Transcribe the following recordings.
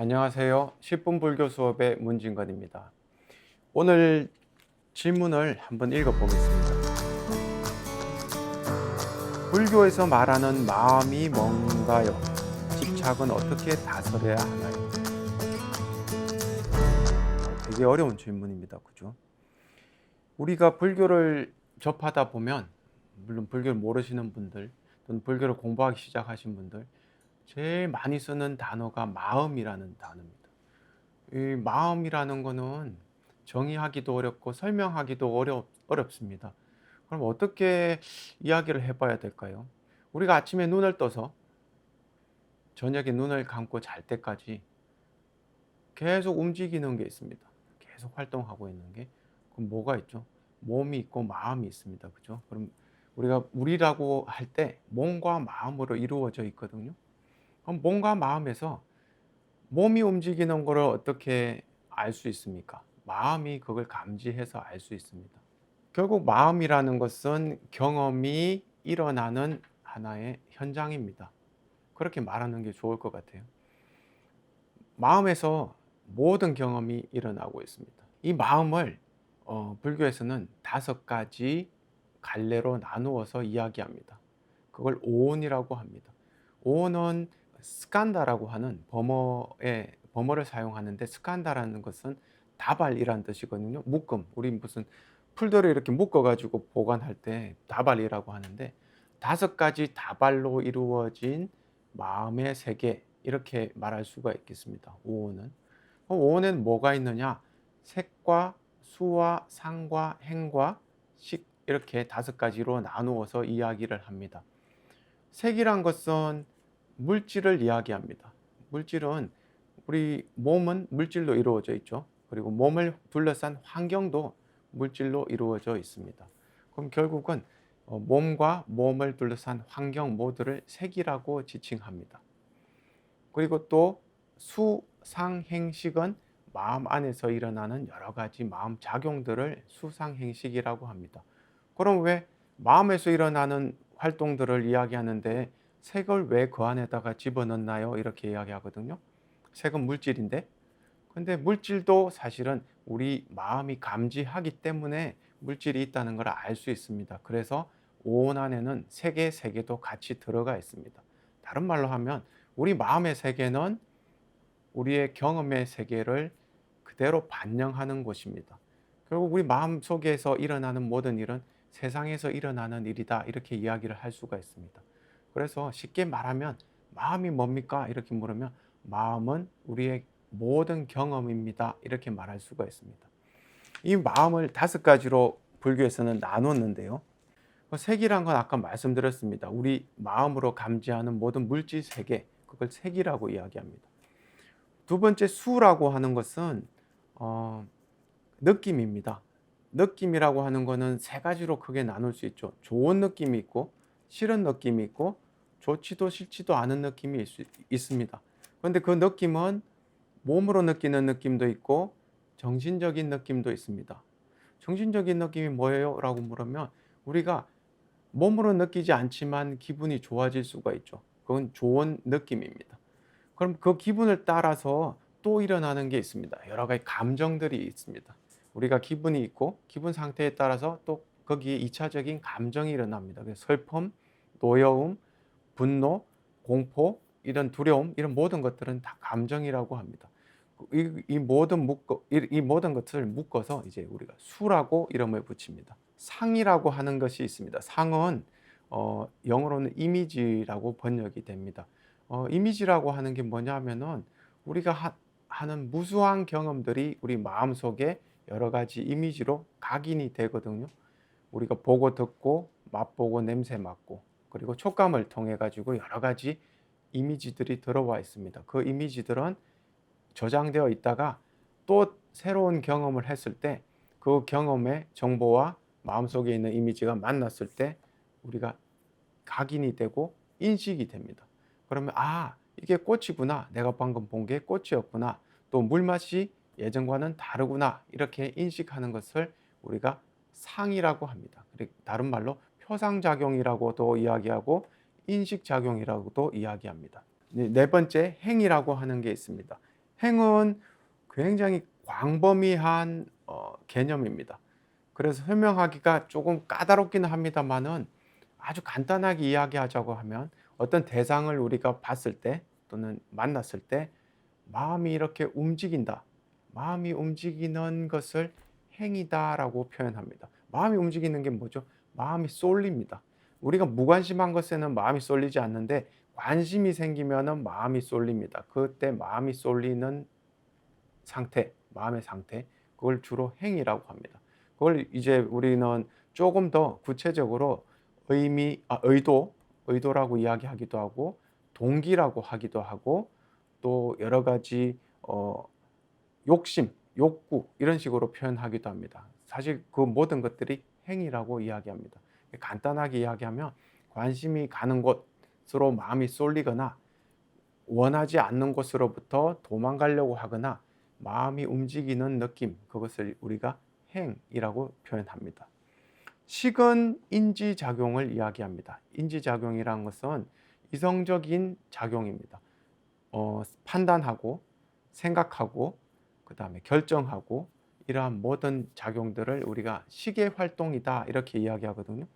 안녕하세요. 10분 불교 수업의 문진건입니다. 오늘 질문을 한번 읽어보겠습니다. 불교에서 말하는 마음이 뭔가요? 집착은 어떻게 다스려야 하나요? 되게 어려운 질문입니다. 그죠? 우리가 불교를 접하다 보면 물론 불교를 모르시는 분들 또는 불교를 공부하기 시작하신 분들 제일 많이 쓰는 단어가 마음이라는 단어입니다. 이 마음이라는 거는 정의하기도 어렵고 설명하기도 어렵, 어렵습니다. 그럼 어떻게 이야기를 해봐야 될까요? 우리가 아침에 눈을 떠서 저녁에 눈을 감고 잘 때까지 계속 움직이는 게 있습니다. 계속 활동하고 있는 게 그럼 뭐가 있죠? 몸이 있고 마음이 있습니다. 그죠? 그럼 우리가 우리라고 할 때 몸과 마음으로 이루어져 있거든요. 몸과 마음에서 몸이 움직이는 것을 어떻게 알 수 있습니까? 마음이 그걸 감지해서 알 수 있습니다. 결국 마음이라는 것은 경험이 일어나는 하나의 현장입니다. 그렇게 말하는 게 좋을 것 같아요. 마음에서 모든 경험이 일어나고 있습니다. 이 마음을 어, 불교에서는 다섯 가지 갈래로 나누어서 이야기합니다. 그걸 오온이라고 합니다. 오온은 스칸다라고 하는 범어의 범어를 사용하는데 스칸다라는 것은 다발이라는 뜻이거든요. 묶음. 우리 무슨 풀들을 이렇게 묶어 가지고 보관할 때 다발이라고 하는데 다섯 가지 다발로 이루어진 마음의 세계 이렇게 말할 수가 있겠습니다. 오온은 오온에는 뭐가 있느냐? 색과 수와 상과 행과 식 이렇게 다섯 가지로 나누어서 이야기를 합니다. 색이란 것은 물질을 이야기합니다. 물질은 우리 몸은 물질로 이루어져 있죠. 그리고 몸을 둘러싼 환경도 물질로 이루어져 있습니다. 그럼 결국은 어, 몸과 몸을 둘러싼 환경 모두를 색이라고 지칭합니다. 그리고 또 수상행식은 마음 안에서 일어나는 여러 가지 마음 작용들을 수상행식이라고 합니다. 그럼 왜 마음에서 일어나는 활동들을 이야기하는데 색을 왜 그 안에다가 집어넣나요? 이렇게 이야기하거든요. 색은 물질인데. 근데 물질도 사실은 우리 마음이 감지하기 때문에 물질이 있다는 걸 알 수 있습니다. 그래서 온 안에는 색의 세계도 같이 들어가 있습니다. 다른 말로 하면 우리 마음의 세계는 우리의 경험의 세계를 그대로 반영하는 곳입니다. 결국 우리 마음 속에서 일어나는 모든 일은 세상에서 일어나는 일이다. 이렇게 이야기를 할 수가 있습니다. 그래서 쉽게 말하면 마음이 뭡니까? 이렇게 물으면 마음은 우리의 모든 경험입니다. 이렇게 말할 수가 있습니다. 이 마음을 다섯 가지로 불교에서는 나눴는데요. 색이란 건 아까 말씀드렸습니다. 우리 마음으로 감지하는 모든 물질 세계, 그걸 색이라고 이야기합니다. 두 번째 수라고 하는 것은 어, 느낌입니다. 느낌이라고 하는 것은 세 가지로 크게 나눌 수 있죠. 좋은 느낌이 있고 싫은 느낌이 있고 좋지도 싫지도 않은 느낌이 있, 습니다 그런데 그 느낌은 몸으로 느끼는 느낌도 있고 정신적인 느낌도 있습니다. 정신적인 느낌이 뭐예요? 라고 물으면 우리가 몸으로 느끼지 않지만 기분이 좋아질 수가 있죠. 그건 좋은 느낌입니다. 그럼 그 기분을 따라서 또 일어나는 게 있습니다. 여러 가지 감정들이 있습니다. 우리가 기분이 있고 기분 상태에 따라서 또 거기에 이차적인 감정이 일어납니다. 슬픔, 노여움, 분노, 공포, 이런 두려움, 이런 모든 것들은 다 감정이라고 합니다. 이, 이 모든 묶어 이, 이, 모든 것을 묶어서 이제 우리가 수라고 이름을 붙입니다. 상이라고 하는 것이 있습니다. 상은 어, 영어로는 이미지라고 번역이 됩니다. 어, 이미지라고 하는 게 뭐냐면은 우리가 하, 하는 무수한 경험들이 우리 마음 속에 여러 가지 이미지로 각인이 되거든요. 우리가 보고 듣고 맛보고 냄새 맡고 그리고 촉감을 통해 가지고 여러 가지 이미지들이 들어와 있습니다. 그 이미지들은 저장되어 있다가 또 새로운 경험을 했을 때 그 경험의 정보와 마음속에 있는 이미지가 만났을 때 우리가 각인이 되고 인식이 됩니다. 그러면 아 이게 꽃이구나 내가 방금 본 게 꽃이었구나 또 물맛이 예전과는 다르구나 이렇게 인식하는 것을 우리가 상이라고 합니다. 다른 말로 표상작용이라고도 이야기하고 인식작용이라고도 이야기합니다. 네 번째 행이라고 하는 게 있습니다. 행은 굉장히 광범위한 어, 개념입니다. 그래서 설명하기가 조금 까다롭기는 합니다만은 아주 간단하게 이야기하자고 하면 어떤 대상을 우리가 봤을 때 또는 만났을 때 마음이 이렇게 움직인다. 마음이 움직이는 것을 행위다라고 표현합니다. 마음이 움직이는 게 뭐죠? 마음이 쏠립니다. 우리가 무관심한 것에는 마음이 쏠리지 않는데 관심이 생기면은 마음이 쏠립니다. 그때 마음이 쏠리는 상태, 마음의 상태, 그걸 주로 행위라고 합니다. 그걸 이제 우리는 조금 더 구체적으로 의미, 아, 의도, 의도라고 이야기하기도 하고 동기라고 하기도 하고 또 여러 가지 어, 욕심, 욕구 이런 식으로 표현하기도 합니다. 사실 그 모든 것들이 행위라고 이야기합니다. 간단하게 이야기하면 관심이 가는 곳으로 마음이 쏠리거나 원하지 않는 곳으로부터 도망가려고 하거나 마음이 움직이는 느낌 그것을 우리가 행이라고 표현합니다. 식은 인지 작용을 이야기합니다. 인지 작용이라는 것은 이성적인 작용입니다. 어, 판단하고 생각하고 그 다음에 결정하고 이러한 모든 작용들을 우리가 시계 활동이다 이렇게 이야기하거든요.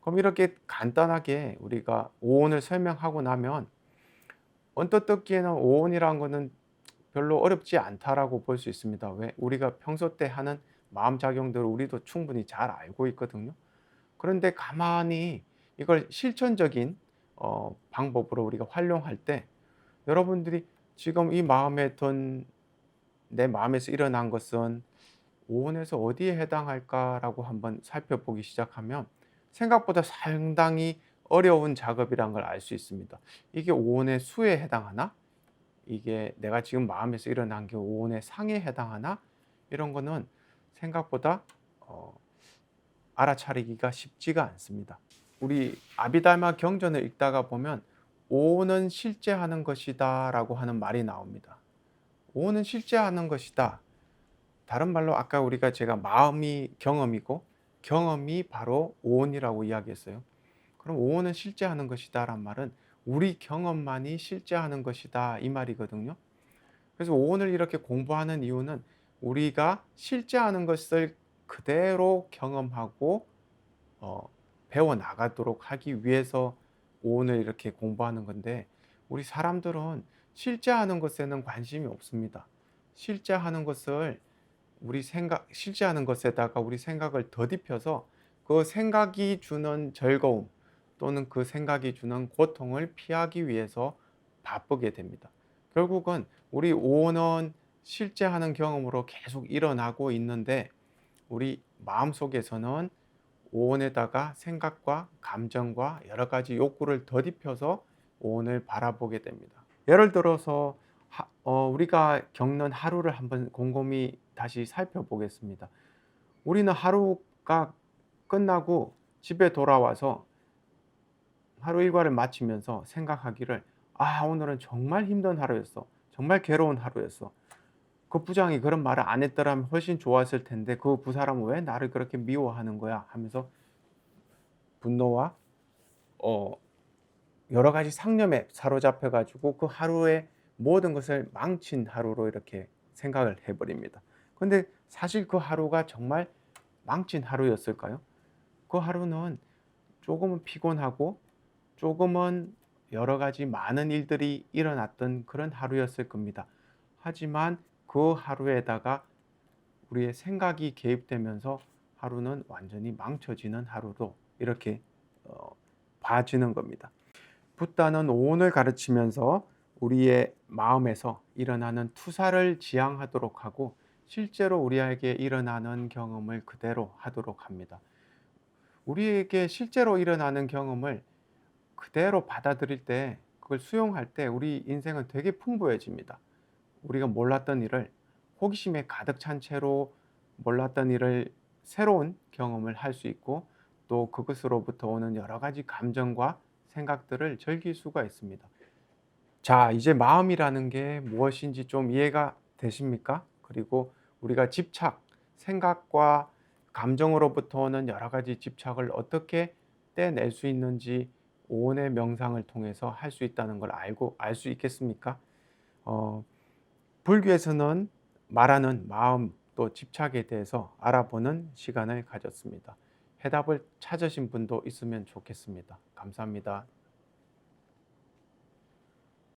그럼 이렇게 간단하게 우리가 오온을 설명하고 나면 언뜻 듣기에는 오온이라는 것은 별로 어렵지 않다라고 볼 수 있습니다. 왜? 우리가 평소 때 하는 마음 작용들을 우리도 충분히 잘 알고 있거든요. 그런데 가만히 이걸 실천적인 어, 방법으로 우리가 활용할 때 여러분들이 지금 이 마음에 든 내 마음에서 일어난 것은 오온에서 어디에 해당할까라고 한번 살펴보기 시작하면 생각보다 상당히 어려운 작업이란 걸 알 수 있습니다. 이게 오온의 수에 해당하나? 이게 내가 지금 마음에서 일어난 게 오온의 상에 해당하나? 이런 거는 생각보다 어, 알아차리기가 쉽지가 않습니다. 우리 아비달마 경전을 읽다가 보면 오는 실제 하는 것이다 라고 하는 말이 나옵니다. 오는 실제 하는 것이다. 다른 말로 아까 우리가 제가 마음이 경험이고 경험이 바로 오온이라고 이야기했어요. 그럼 오온은 실제 하는 것이다 란 말은 우리 경험만이 실제 하는 것이다 이 말이거든요. 그래서 오온을 이렇게 공부하는 이유는 우리가 실제 하는 것을 그대로 경험하고 어, 배워 나가도록 하기 위해서 오온을 이렇게 공부하는 건데 우리 사람들은 실제 하는 것에는 관심이 없습니다. 실제 하는 것을 우리 생각 실제 하는 것에다가 우리 생각을 더딥혀서 그 생각이 주는 즐거움 또는 그 생각이 주는 고통을 피하기 위해서 바쁘게 됩니다. 결국은 우리 오온은 실제 하는 경험으로 계속 일어나고 있는데 우리 마음속에서는 오온에다가 생각과 감정과 여러 가지 욕구를 더딥혀서 오온을 바라보게 됩니다. 예를 들어서 하, 어, 우리가 겪는 하루를 한번 곰곰이 다시 살펴보겠습니다. 우리는 하루가 끝나고 집에 돌아와서 하루 일과를 마치면서 생각하기를 아 오늘은 정말 힘든 하루였어. 정말 괴로운 하루였어. 그 부장이 그런 말을 안 했더라면 훨씬 좋았을 텐데 그 부사람은 왜 나를 그렇게 미워하는 거야 하면서 분노와 어 여러 가지 상념에 사로잡혀 가지고 그 하루의 모든 것을 망친 하루로 이렇게 생각을 해버립니다. 근데 사실 그 하루가 정말 망친 하루였을까요? 그 하루는 조금은 피곤하고 조금은 여러 가지 많은 일들이 일어났던 그런 하루였을 겁니다. 하지만 그 하루에다가 우리의 생각이 개입되면서 하루는 완전히 망쳐지는 하루로 이렇게 어, 봐지는 겁니다. 붓다는 오온을 가르치면서 우리의 마음에서 일어나는 투사를 지향하도록 하고 실제로 우리에게 일어나는 경험을 그대로 하도록 합니다. 우리에게 실제로 일어나는 경험을 그대로 받아들일 때, 그걸 수용할 때 우리 인생은 되게 풍부해집니다. 우리가 몰랐던 일을 호기심에 가득 찬 채로 몰랐던 일을 새로운 경험을 할 수 있고 또 그것으로부터 오는 여러 가지 감정과 생각들을 즐길 수가 있습니다. 자, 이제 마음이라는 게 무엇인지 좀 이해가 되십니까? 그리고 우리가 집착, 생각과 감정으로부터 오는 여러 가지 집착을 어떻게 떼낼 수 있는지 오온의 명상을 통해서 할 수 있다는 걸 알고 알 수 있겠습니까? 어, 불교에서는 말하는 마음 또 집착에 대해서 알아보는 시간을 가졌습니다. 해답을 찾으신 분도 있으면 좋겠습니다. 감사합니다.